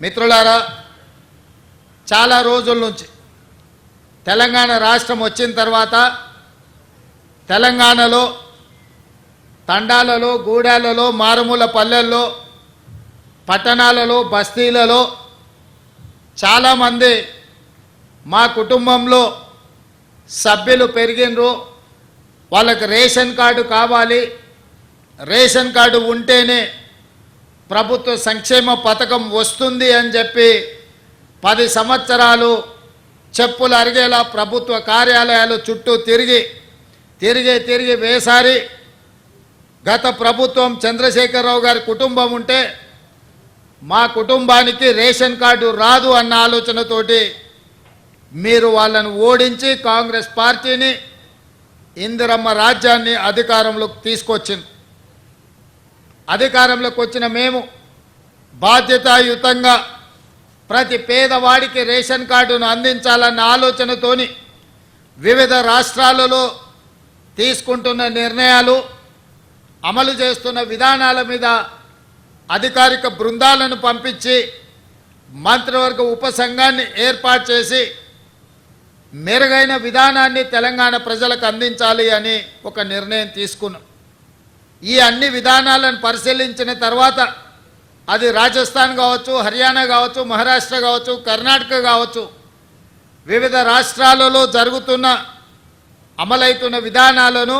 మిత్రులారా చాలా రోజుల నుంచి తెలంగాణ రాష్ట్రం వచ్చిన తర్వాత తెలంగాణలో తండాలలో గూడాలలో మారుమూల పల్లెల్లో పట్టణాలలో బస్తీలలో చాలామంది మా కుటుంబంలో సభ్యులు పెరిగినరు. వాళ్ళకి రేషన్ కార్డు కావాలి. రేషన్ కార్డు ఉంటేనే ప్రభుత్వ సంక్షేమ పథకం వస్తుంది అని చెప్పి పది సంవత్సరాలు చెప్పులు అరిగేలా ప్రభుత్వ కార్యాలయాలు చుట్టూ తిరిగి తిరిగి తిరిగి వేసారి. గత ప్రభుత్వం చంద్రశేఖరరావు గారి కుటుంబం ఉంటే మా కుటుంబానికి రేషన్ కార్డు రాదు అన్న ఆలోచనతోటి మీరు వాళ్ళను ఓడించి కాంగ్రెస్ పార్టీని ఇందిరమ్మ రాజ్యాన్ని అధికారంలోకి తీసుకొచ్చింది. అధికారంలోకి వచ్చిన మేము బాధ్యతాయుతంగా ప్రతి పేదవాడికి రేషన్ కార్డును అందించాలన్న ఆలోచనతోని వివిధ రాష్ట్రాలలో తీసుకుంటున్న నిర్ణయాలు అమలు చేస్తున్న విధానాల మీద అధికారిక బృందాలను పంపించి మంత్రివర్గ ఉపసంఘాన్ని ఏర్పాటు చేసి మెరుగైన విధానాన్ని తెలంగాణ ప్రజలకు అందించాలి అని ఒక నిర్ణయం తీసుకున్నాం. ఈ అన్ని విధానాలను పరిశీలించిన తర్వాత అది రాజస్థాన్ కావచ్చు హర్యానా కావచ్చు మహారాష్ట్ర కావచ్చు కర్ణాటక కావచ్చు వివిధ రాష్ట్రాలలో జరుగుతున్న అమలవుతున్న విధానాలను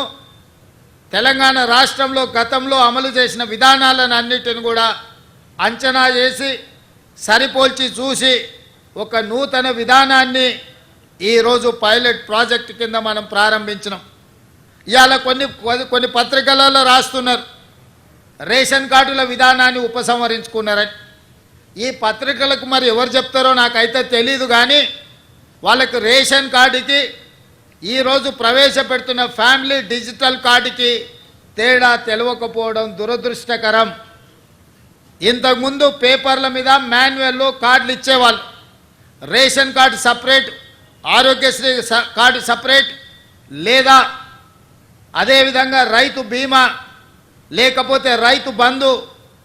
తెలంగాణ రాష్ట్రంలో గతంలో అమలు చేసిన విధానాలను అన్నిటిని కూడా అంచనా చేసి సరిపోల్చి చూసి ఒక నూతన విధానాన్ని ఈరోజు పైలట్ ప్రాజెక్ట్ కింద మనం ప్రారంభించినాం. ఇవాళ కొన్ని కొన్ని పత్రికలలో రాస్తున్నారు. రేషన్ కార్డుల విధానాన్ని ఉపసంహరించుకున్నారని. ఈ పత్రికలకు మరి ఎవరు చెప్తారో నాకైతే తెలీదు కానీ వాళ్ళకు రేషన్ కార్డుకి ఈరోజు ప్రవేశపెడుతున్న ఫ్యామిలీ డిజిటల్ కార్డుకి తేడా తెలవకపోవడం దురదృష్టకరం. ఇంతకుముందు పేపర్ల మీద మాన్యువల్లో కార్డులు ఇచ్చేవాళ్ళు. రేషన్ కార్డు సపరేట్ ఆరోగ్యశ్రీ స- కార్డు సపరేట్ లేదా అదేవిధంగా రైతు బీమా లేకపోతే రైతు బంధు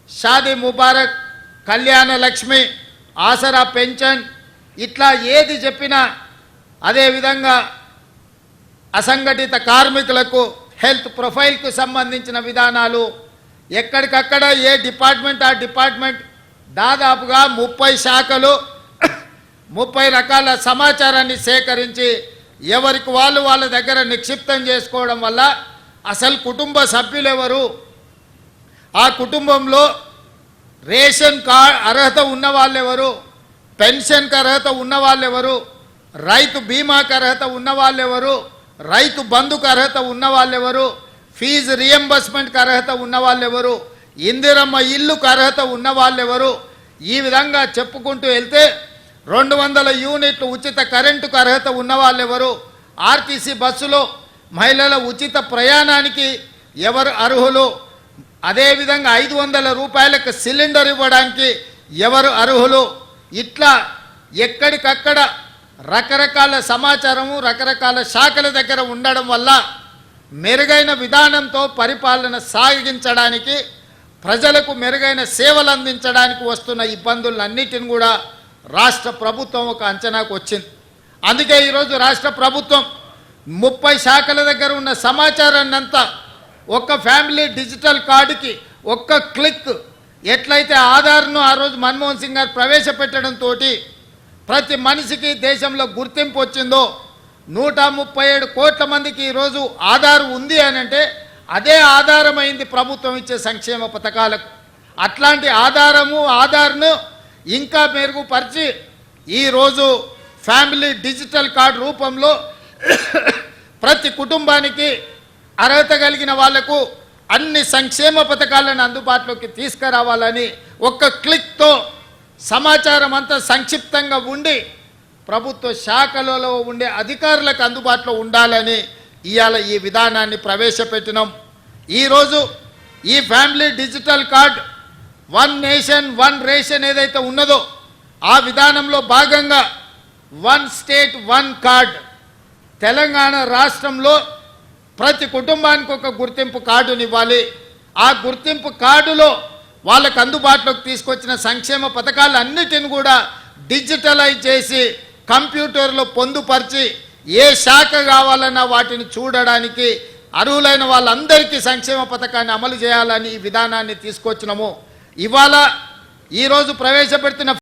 షాదీ ముబారక్ కళ్యాణ లక్ష్మి ఆసరా పెన్షన్ ఇట్లా ఏది చెప్పినా అదేవిధంగా అసంఘటిత కార్మికులకు హెల్త్ ప్రొఫైల్కు సంబంధించిన విధానాలు ఎక్కడికక్కడ ఏ డిపార్ట్మెంట్ ఆ డిపార్ట్మెంట్ దాదాపుగా ముప్పై శాఖలు ముప్పై రకాల సమాచారాన్ని సేకరించి ఎవరికి వాళ్ళు వాళ్ళ దగ్గర నిక్షిప్తం చేసుకోవడం వల్ల అసలు కుటుంబ సభ్యులు ఎవరు ఆ కుటుంబంలో రేషన్ కార్డ్ అర్హత ఉన్న వాళ్ళు ఎవరు పెన్షన్కి అర్హత ఉన్న వాళ్ళు ఎవరు రైతు బీమాకి అర్హత ఉన్న వాళ్ళెవరు రైతు బంధుకు అర్హత ఉన్న వాళ్ళు ఎవరు ఫీజు రియంబర్స్మెంట్కి అర్హత ఉన్న వాళ్ళు ఎవరు ఇందిరమ్మ ఇల్లుకు అర్హత ఉన్న వాళ్ళు ఎవరు ఈ విధంగా చెప్పుకుంటూ వెళ్తే రెండు వందల యూనిట్లు ఉచిత కరెంటుకు అర్హత ఉన్న వాళ్ళు ఎవరు ఆర్టీసీ బస్సులో మహిళల ఉచిత ప్రయాణానికి ఎవరు అర్హులు? అదేవిధంగా ఐదు వందల రూపాయలకు సిలిండర్ ఇవ్వడానికి ఎవరు అర్హులు? ఇట్లా ఎక్కడికక్కడ రకరకాల సమాచారము రకరకాల శాఖల దగ్గర ఉండడం వల్ల మెరుగైన విధానంతో పరిపాలన సాగించడానికి ప్రజలకు మెరుగైన సేవలు అందించడానికి వస్తున్న ఇబ్బందులన్నిటిని కూడా రాష్ట్ర ప్రభుత్వం ఒక అంచనాకు వచ్చింది. అందుకే ఈరోజు రాష్ట్ర ప్రభుత్వం ముప్పై శాఖల దగ్గర ఉన్న సమాచారాన్ని అంతా ఒక్క ఫ్యామిలీ డిజిటల్ కార్డుకి ఒక్క క్లిక్ ఎట్లయితే ఆధార్ను ఆ రోజు మన్మోహన్ సింగ్ గారు ప్రవేశపెట్టడంతో ప్రతి మనిషికి దేశంలో గుర్తింపు వచ్చిందో నూట ముప్పై ఏడు కోట్ల మందికి ఈరోజు ఆధార్ ఉంది అని అంటే అదే ఆధారమైంది ప్రభుత్వం ఇచ్చే సంక్షేమ పథకాలకు. అట్లాంటి ఆధారము ఆధార్ను ఇంకా మెరుగుపరిచి ఈరోజు ఫ్యామిలీ డిజిటల్ కార్డు రూపంలో ప్రతి కుటుంబానికి అర్హత కలిగిన వాళ్ళకు అన్ని సంక్షేమ పథకాలను అందుబాటులోకి తీసుకురావాలని ఒక్క క్లిక్తో సమాచారం అంతా సంక్షిప్తంగా ఉండి ప్రభుత్వ శాఖలలో ఉండే అధికారులకు అందుబాటులో ఉండాలని ఇవాళ ఈ విధానాన్ని ప్రవేశపెట్టినాం. ఈరోజు ఈ family digital card one nation one ration ఏదైతే ఉన్నదో ఆ విధానంలో భాగంగా one state one card. Telangana రాష్ట్రంలో ప్రతి కుటుంబానికి ఒక గుర్తింపు కార్డుని ఇవ్వాలి. ఆ గుర్తింపు కార్డులో వాళ్ళకు అందుబాటులోకి తీసుకొచ్చిన సంక్షేమ పథకాలన్నిటిని కూడా డిజిటలైజ్ చేసి కంప్యూటర్లో పొందుపరిచి ఏ శాఖ కావాలన్నా వాటిని చూడడానికి అర్హులైన వాళ్ళందరికీ సంక్షేమ పథకాన్ని అమలు చేయాలని ఈ విధానాన్ని తీసుకొచ్చినాము. ఇవాళ ఈరోజు ప్రవేశపెడుతున్న